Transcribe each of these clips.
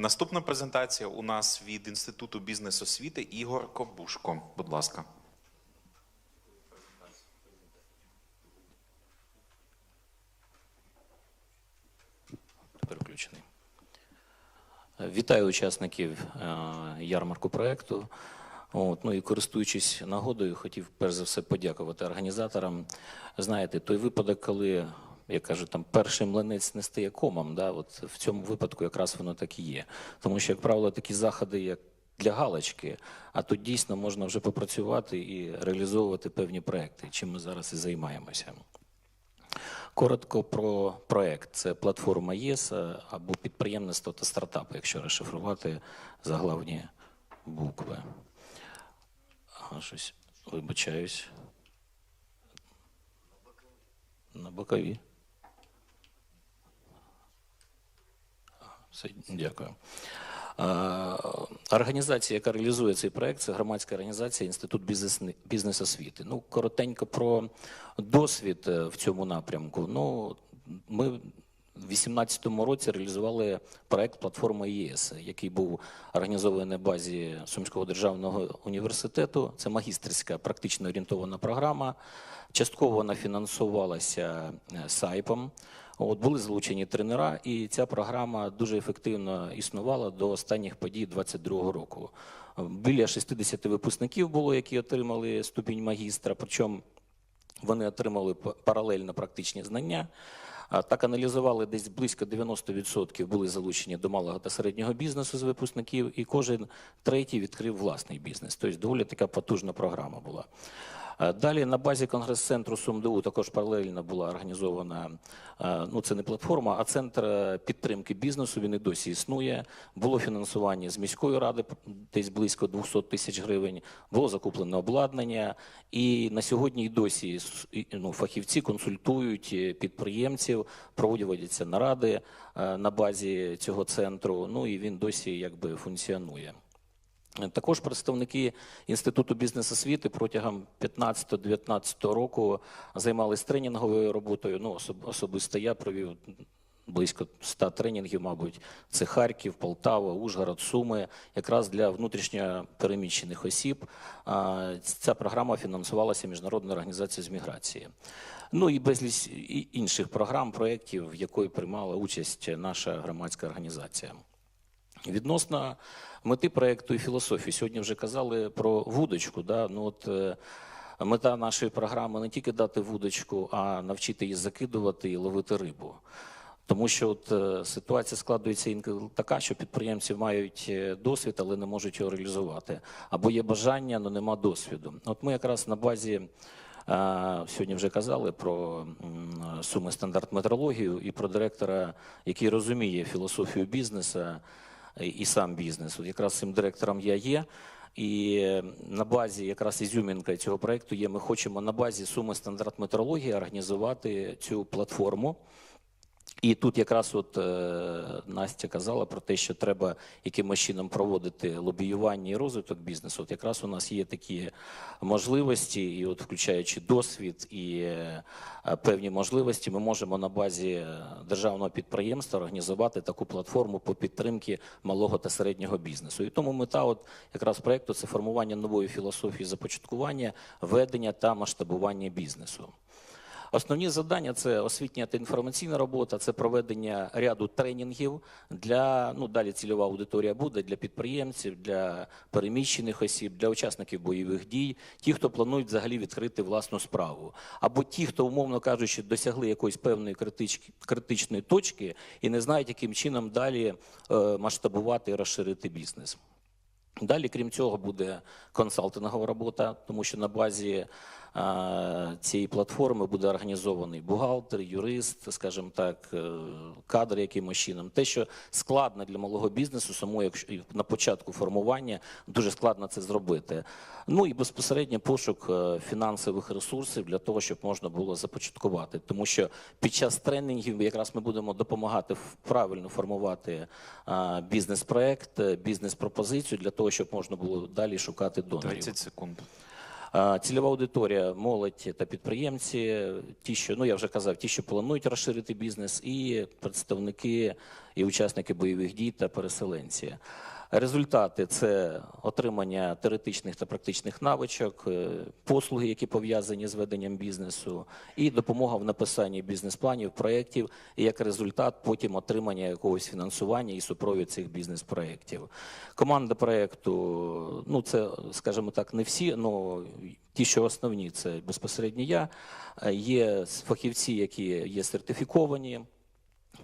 Наступна презентація у нас від Інституту бізнес освіти Ігор Кобушко. Будь ласка. переключений. Вітаю учасників е, ярмарку проекту. От, ну і користуючись нагодою, хотів перш за все подякувати організаторам. Знаєте, той випадок, коли як кажуть, там перший млинець не стає комом. Да? От в цьому випадку якраз воно так і є. Тому що, як правило, такі заходи, як для галочки, а тут дійсно можна вже попрацювати і реалізовувати певні проекти, чим ми зараз і займаємося. Коротко про проект. Це платформа ЄС е, або підприємництво та стартапи, якщо розшифрувати заглавні букви. Ага, щось вибачаюсь. На бокові. Ага, Все, дякую. Організація, яка реалізує цей проект, це громадська організація Інститут бізнес освіти. Ну, коротенько про досвід е, в цьому напрямку. Ну, ми в 2018 році реалізували проект платформа ЄС, який був організований на базі Сумського державного університету. Це магістерська практично орієнтована програма. Частково вона фінансувалася е, САЙПом. От були залучені тренера, і ця програма дуже ефективно існувала до останніх подій 2022 року. Біля 60 випускників було, які отримали ступінь магістра. Причому вони отримали паралельно практичні знання. Так аналізували десь близько 90% були залучені до малого та середнього бізнесу з випускників, і кожен третій відкрив власний бізнес. Тобто доволі така потужна програма була. Е, Далі на базі конгрес-центру СумДУ також паралельно була організована, е, ну це не платформа, а центр е, підтримки бізнесу. Він і досі існує. Було фінансування з міської ради десь близько 200 тисяч гривень. Було закуплено обладнання, і на сьогодні і досі ну, фахівці консультують підприємців, проводяться наради на базі цього центру. Ну і він досі якби функціонує. Також представники Інституту бізнес-освіти протягом 15-19 року займалися тренінговою роботою. Ну, особ- особисто я провів близько 100 тренінгів, мабуть. Це Харків, Полтава, Ужгород, Суми, якраз для внутрішньо переміщених осіб. Ця програма фінансувалася Міжнародною організацією з міграції. Ну і безліч інших програм, проєктів, в якої приймала участь наша громадська організація. Відносно мети проекту і філософії, сьогодні вже казали про вудочку. Да? Ну, от, е, мета нашої програми не тільки дати вудочку, а навчити її закидувати і ловити рибу. Тому що от, е, ситуація складується інколи така, що підприємці мають е, досвід, але не можуть його реалізувати. Або є бажання, але нема досвіду. От ми якраз на базі Сьогодні вже казали про суми стандарт метрологію і про директора, який розуміє філософію бізнесу і- сам бізнес. От якраз цим директором я є. І на базі якраз ізюмінка цього проекту є. Ми хочемо на базі суми стандарт метрології організувати цю платформу. І тут якраз от е, Настя казала про те, що треба якимось чином проводити лобіювання і розвиток бізнесу. От якраз у нас є такі можливості, і от включаючи досвід і е, певні можливості, ми можемо на базі державного підприємства організувати таку платформу по підтримці малого та середнього бізнесу. І тому мета, от якраз проекту, це формування нової філософії започаткування, ведення та масштабування бізнесу. Основні завдання це освітня та інформаційна робота, це проведення ряду тренінгів для ну далі цільова аудиторія буде для підприємців, для переміщених осіб, для учасників бойових дій, ті, хто планують взагалі відкрити власну справу, або ті, хто, умовно кажучи, досягли якоїсь певної критич- критичної точки і не знають, яким чином далі е, масштабувати і розширити бізнес. Далі, крім цього, буде консалтингова робота, тому що на базі а, цієї платформи буде організований бухгалтер, юрист, скажімо так, е, кадри якимось чином. Те, що складно для малого бізнесу, само якщо на початку формування дуже складно це зробити. Ну і безпосередньо пошук е, фінансових ресурсів для того, щоб можна було започаткувати. Тому що під час тренінгів якраз ми будемо допомагати правильно формувати бізнес-проект, е, бізнес-пропозицію для того, щоб можна було далі шукати донорів. 30 секунд. Цільова аудиторія, молодь та підприємці, ті, що ну я вже казав, ті, що планують розширити бізнес, і представники і учасники бойових дій та переселенці. Результати це отримання теоретичних та практичних навичок, е, послуги, які пов'язані з веденням бізнесу, і допомога в написанні бізнес-планів, проєктів, і як результат потім отримання якогось фінансування і супровід цих бізнес-проєктів. Команда проєкту, ну це, скажімо так, не всі, але ті, що основні, це безпосередньо я. Е, Є фахівці, які є сертифіковані.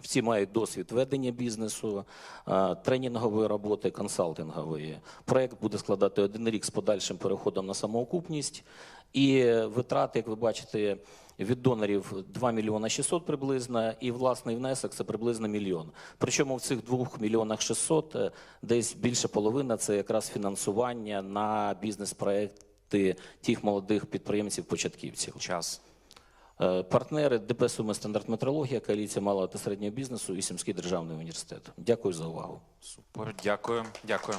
Всі мають досвід ведення бізнесу, е, тренінгової роботи, консалтингової. Проект буде складати один рік з подальшим переходом на самоокупність. І витрати, як ви бачите, від донорів 2 мільйона 600 приблизно, і власний внесок це приблизно мільйон. Причому в цих 2 мільйонах 600 е, десь більше половина це якраз фінансування на бізнес-проекти тих молодих підприємців-початківців. Час. Е, Партнери ДП Суми стандарт метрологія, коаліція малого та середнього бізнесу і Сімський державний університет. Дякую за увагу. Супер. Дякую. Дякую.